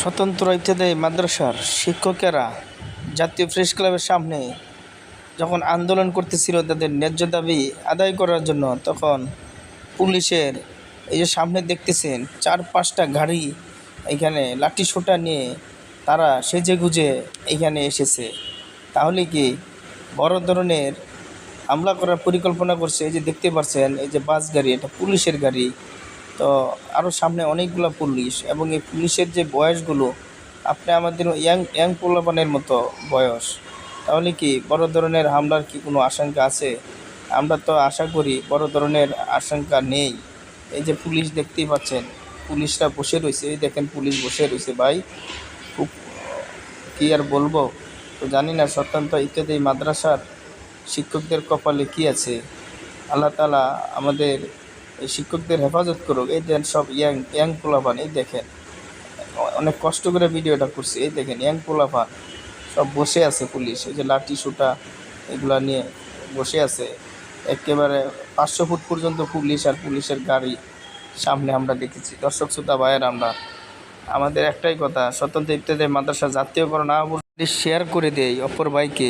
স্বতন্ত্র ইত্যাদি মাদ্রাসার শিক্ষকেরা জাতীয় প্রেস ক্লাবের সামনে। যখন আন্দোলন করতেছিল তাদের ন্যায্য দাবি আদায় করার জন্য, তখন পুলিশের এই যে সামনে দেখতেছেন চার পাঁচটা গাড়ি এখানে লাঠি সোটা নিয়ে তারা সেজে গুজে এখানে এসেছে। তাহলে কি বড় ধরনের হামলা করার পরিকল্পনা করছে? এই যে দেখতে পাচ্ছেন এই যে বাস গাড়ি, এটা পুলিশের গাড়ি। তো আরও সামনে অনেকগুলো পুলিশ এবং এই পুলিশের যে বয়সগুলো, আপনি আমাদের ইয়াং ইয়াং পোলাপানের মতো বয়স, তাহলে কি বড় ধরনের হামলার কি কোনো আশঙ্কা আছে? আমরা তো আশা করি বড় ধরনের আশঙ্কা নেই। এই যে পুলিশ দেখতেই পাচ্ছেন, পুলিশরা বসে রয়েছে দেখেন পুলিশ বসে রয়েছে ভাই। খুব, কী আর বলব? তো জানি না, স্বতন্ত্র ইত্যাদি মাদ্রাসার শিক্ষকদের কপালে কী আছে? আল্লাহ তালা আমাদের শিক্ষকদের হেফাজত করুক, এই দেন সব ইয়াং ইয়াং পোলাপান, এই দেখেন, অনেক কষ্ট করে ভিডিওটা করছি, এই দেখেন, ইয়াং পোলাপান সব বসে আছে পুলিশ, এই যে লাঠি সুটা এগুলা নিয়ে বসে আছে, একেবারে পাঁচশো ফুট পর্যন্ত পুলিশ আর পুলিশের গাড়ি সামনে আমরা দেখেছি। দর্শক, শ্রোতা, ভাইয়ের, আমরা, আমাদের একটাই কথা, স্বতন্ত্র ইত্যাদি মাদ্রাসা জাতীয়করণ না শেয়ার করে দেয়, অপর ভাইকে